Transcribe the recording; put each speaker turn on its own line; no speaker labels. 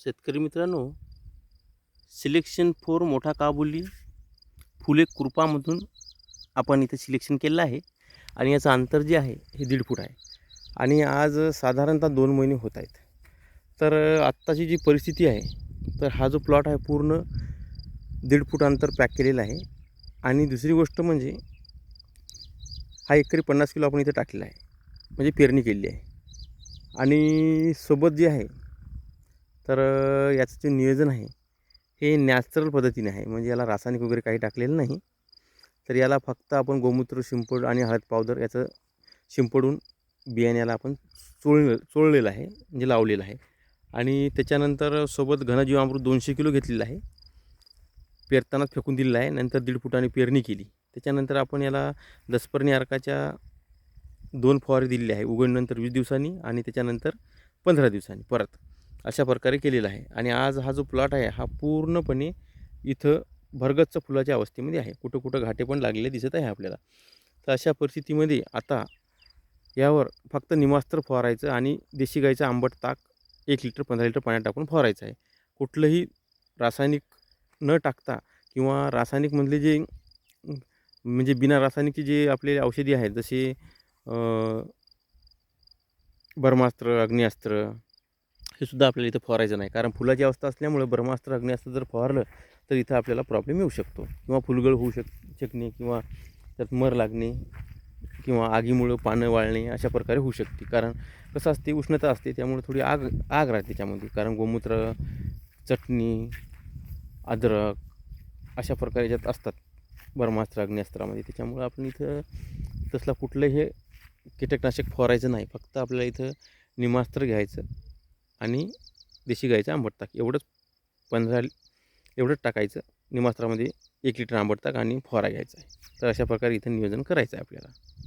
शेतकरी मित्रांनो selection four मोठा काबुली फुले कृपामधून आपण इथे सिलेक्शन केलं आहे आणि याचं अंतर जे आहे हे दीड फूट आहे. आणि आज साधारणतः दोन महिने होत आहेत. तर आत्ताची जी परिस्थिती आहे तर हा जो प्लॉट आहे पूर्ण दीड फूट अंतर पॅक केलेला आहे. आणि दुसरी गोष्ट म्हणजे हा एकरी पन्नास किलो आपण इथे टाकलेला आहे. म्हणजे पेरणी केलेली आहे. आणि सोबत जे आहे तर याचं जे नियोजन आहे हे नॅचरल पद्धतीने आहे. म्हणजे याला रासायनिक वगैरे काही टाकलेलं नाही. तर याला फक्त आपण गोमूत्र शिंपड आणि हळद पावडर याचं शिंपडून बियाण्याला आपण चोळ चोळलेलं आहे म्हणजे लावलेलं आहे. आणि त्याच्यानंतर सोबत घनजीवामृत दोनशे किलो घेतलेलं आहे. पेरतानाच फेकून दिलेलं आहे. नंतर दीड फुटाने पेरणी केली. त्याच्यानंतर आपण याला दसपर्णी अर्काच्या दोन फवारे दिलेले आहे. उघडनंतर वीस दिवसांनी आणि त्याच्यानंतर पंधरा दिवसांनी परत. अशा प्रकारे केलेला आहे. आणि आज हा जो प्लॉट आहे हा पूर्णपणे इथं भरगच्च फुलाच्या अवस्थेमध्ये आहे. कुठं कुठं घाटे पण लागलेले दिसत आहे आपल्याला. तर अशा परिस्थितीमध्ये आता यावर फक्त निमास्त्र फवारायचं आणि देशी गाईचं आंबट ताक एक लिटर पंधरा लिटर पाण्यात टाकून फवारायचं आहे. कुठलंही रासायनिक न टाकता किंवा रासायनिकमधले जे म्हणजे बिना रासायनिकचे जे आपले औषधी आहेत जसे बर्मास्त्र ब्रह्मास्त्र अग्निअस्त्र हे सुद्धा आपल्याला इथं फवारायचं नाही. कारण फुलाची अवस्था असल्यामुळे ब्रह्मास्त्र अग्निअस्त्र जर फवारलं तर इथं आपल्याला प्रॉब्लेम येऊ शकतो. किंवा फुलगळ होऊ शक शकणे किंवा त्यात मर लागणे किंवा आगीमुळं पानं वाळणे अशा प्रकारे होऊ शकते. कारण कसं असते उष्णता असते त्यामुळे थोडी आग आग राहते त्याच्यामध्ये कारण गोमूत्र चटणी अद्रक अशा प्रकारे ज्यात असतात ब्रह्मास्त्र अग्निअस्त्रामध्ये त्याच्यामुळं आपण इथं तसला कुठलंही हे कीटकनाशक फवारायचं नाही. फक्त आपल्याला इथं निमास्त्र घ्यायचं. आणि देशी गाईचं आंबट ताक. एवढंच पंधरा एवढंच टाकायचं. निमास्त्रामध्ये एक लिटर आंबट ताक आणि फवारा घ्यायचा आहे. तर अशा प्रकारे इथं नियोजन करायचं आहे आपल्याला.